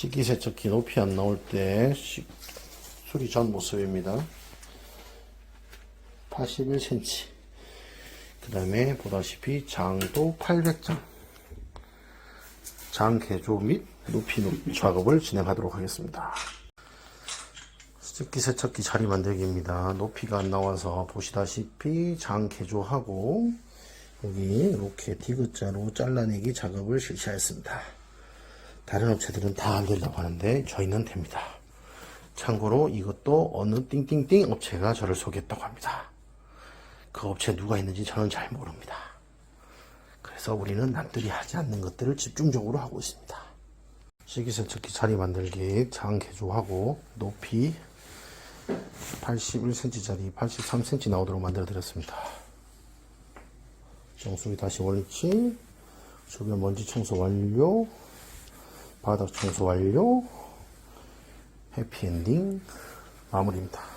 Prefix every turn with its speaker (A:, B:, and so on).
A: 식기세척기 높이 안 나올 때 식- 수리 전 모습입니다. 81cm. 그 다음에 보다시피 장도 800장. 장 개조 및 높이 작업을 진행하도록 하겠습니다. 식기세척기 자리 만들기입니다. 높이가 안 나와서 보시다시피 장 개조하고 여기 이렇게 디귿자로 잘라내기 작업을 실시하였습니다. 다른 업체들은 다 안 된다고 하는데 저희는 됩니다. 참고로 이것도 어느 띵띵띵 업체가 저를 소개했다고 합니다. 그 업체 누가 있는지 저는 잘 모릅니다. 그래서 우리는 남들이 하지 않는 것들을 집중적으로 하고 있습니다. 식기세척기 자리 만들기 장 개조하고 높이 81cm짜리 83cm 나오도록 만들어 드렸습니다. 정수기 다시 원위치 주변 먼지 청소 완료 바닥 청소 완료 해피엔딩 마무리입니다.